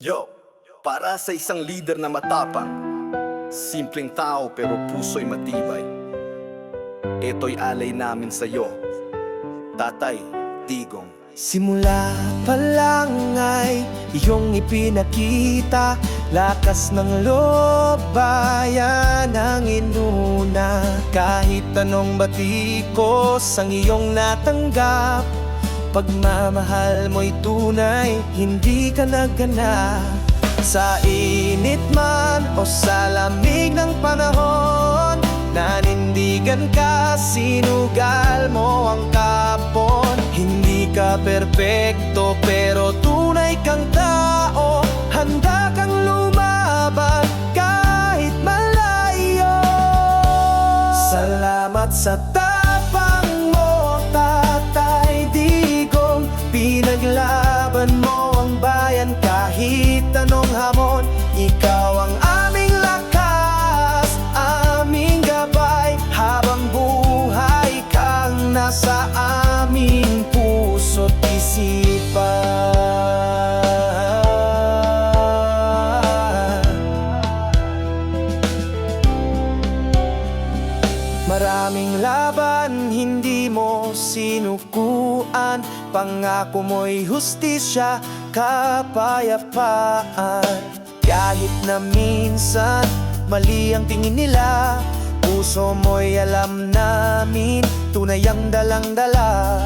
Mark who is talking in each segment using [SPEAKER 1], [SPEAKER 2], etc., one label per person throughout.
[SPEAKER 1] Yo, para sa isang leader na matapang, simpleng tao pero puso'y matibay. Ito'y alay namin sa'yo, Tatay Digong.
[SPEAKER 2] Simula pa lang ay iyong ipinakita Lakas ng loob, bayan ang inuna Kahit anong batikos ang iyong natanggap Pagmamahal mo'y tunay, hindi ka nagganap Sa init man o sa lamig ng panahon Nanindigan ka, sinugal mo ang kapon. Hindi ka perpekto pero tunay kang tao. Handa kang lumaban kahit malayo. Salamat sa tapang Maraming laban, hindi mo sinukuan. Pangako mo'y hustisya, kapayapaan. Kahit na minsan, mali ang tingin nila. Puso mo'y alam namin, tunay ang dalang-dala.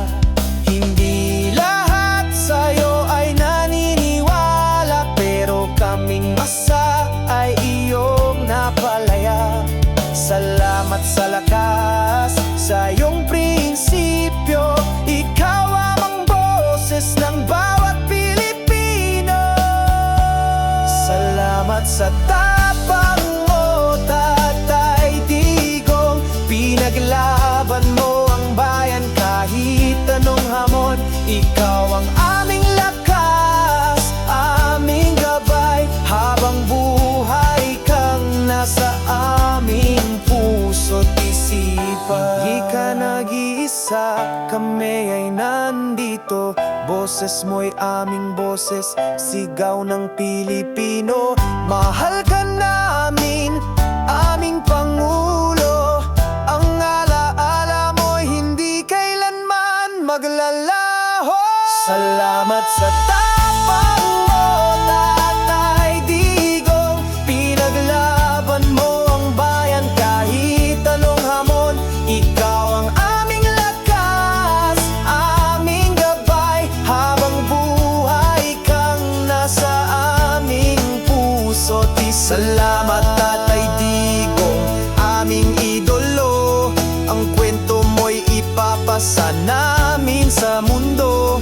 [SPEAKER 2] Hindi lahat sa'yo ay naniniwala Pero kaming masa ay iyong napalaya. Salamat sa lakas, sa iyong prinsipyo. Ikaw ang boses ng bawat Pilipino. Salamat sa tapang isipan Di ka nag-iisa, kami ay nandito. Boses mo'y aming boses, sigaw ng Pilipino. Mahal ka namin, aming Pangulo. Ang alaala mo'y hindi kailanman maglalaho. Salamat sa tapang puso't Salamat Tatay Digong, aming idolo. Ang kwento mo'y ipapasa namin sa mundo